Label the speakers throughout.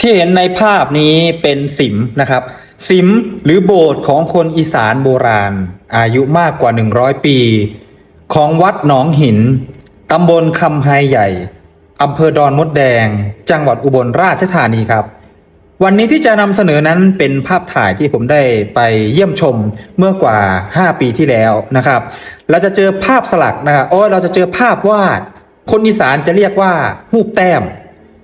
Speaker 1: ที่เห็นในภาพนี้เป็นสิมนะครับ สิมหรือโบสถ์ของคนอีสานโบราณ อายุมากกว่า 100 ปี ของวัดหนองหินตำบลคำไฮใหญ่อำเภอดอนมดแดง จังหวัดอุบลราชธานีครับ วันนี้ที่จะนำเสนอนั้นเป็นภาพถ่ายที่ผมได้ไปเยี่ยมชมเมื่อกว่า 5 ปีที่แล้วนะครับ เราจะเจอภาพสลักนะครับโอ้เราจะเจอภาพวาดคนอีสานจะเรียกว่าหูปแต้ม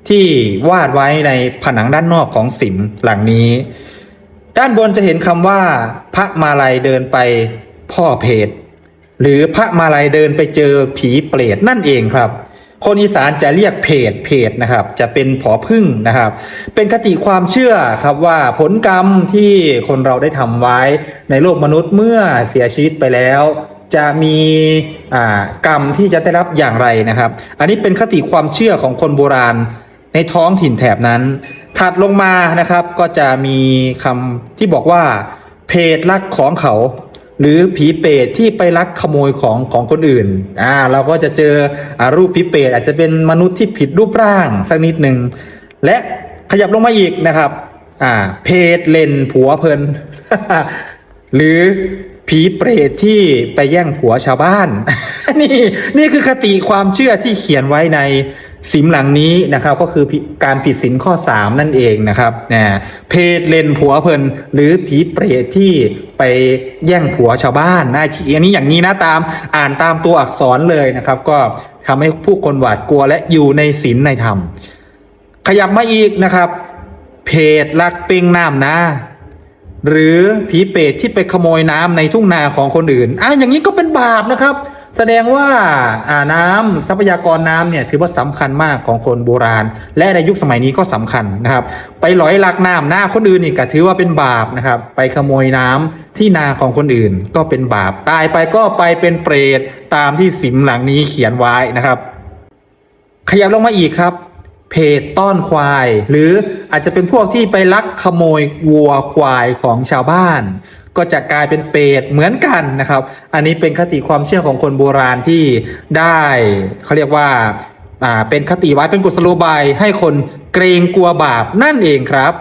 Speaker 1: ที่วาดไว้ในผนังด้านนอกของสิมหลังนี้ ด้านบนจะเห็นคำว่า พระมาลัยเดินไปพ่อเพจหรือพระมาลัยเดินไปเจอผีเปรตนั่นเองครับ คนอีสานจะเรียกเพจเพจนะครับ จะเป็นผอพึ่งนะครับ เป็นคติความเชื่อครับว่าผลกรรมที่คนเราได้ทำไว้ในโลกมนุษย์เมื่อเสียชีวิตไปแล้วจะมีกรรมที่จะได้รับอย่างไรนะครับ อันนี้เป็นคติความเชื่อของคนโบราณ ในท้องถิ่นแถบนั้น ถัดลงมานะครับก็จะมีคำที่บอกว่า เพจลักของเขา หรือผีเปรตที่ไปลักขโมยของของคนอื่นอ่าเราก็จะเจออรูปผีเปรตอาจจะเป็นมนุษย์ที่ผิดรูปร่างสักนิดหนึ่งและขยับลงมาอีกนะครับอ่าเพจเลนผัวเพลินหรือผีเปรตที่ไปแย่งผัวชาวบ้าน นี่นี่คือคติความเชื่อที่เขียนไว้ใน สิมหลังนี้นะครับก็คือการผิดศีลข้อ 3 นั่นเองนะครับนะเพศเลนผัวเพลินหรือผีเปรตที่ไปแย่งผัวชาวบ้านนะอันนี้อย่างนี้นะตามอ่านตามตัวอักษรเลยนะครับ ก็ทำให้ผู้คนหวาดกลัวและอยู่ในศีลในธรรม ขยับมาอีกนะครับ เพจลักปิงน้ำนะหรือผีเปรตที่ไปขโมยน้ำในทุ่งนาของคนอื่นอะอย่างนี้ก็เป็นบาปนะครับ แสดงว่าอ่าน้ำทรัพยากรน้ำเนี่ยถือว่าสำคัญมากของคนโบราณ และในยุคสมัยนี้ก็สำคัญนะครับ ไปหลอยลักน้ำหน้าคนอื่นนี่ก็ถือว่าเป็นบาปนะครับ ไปขโมยน้ำที่นาของคนอื่นก็เป็นบาป ตายไปก็ไปเป็นเปรตตามที่สิมหลังนี้เขียนไว้นะครับ ขยับลงมาอีกครับเพจต้อนควาย หรืออาจจะเป็นพวกที่ไปลักขโมยวัวควายของชาวบ้าน ก็จะกลายเป็นเปรตเหมือนกันนะครับ อันนี้เป็นคติความเชื่อของคนโบราณที่ได้เขาเรียกว่าอ่าเป็นคติไว้เป็นกุศโลบายให้คนเกรงกลัวบาปนั่นเองครับ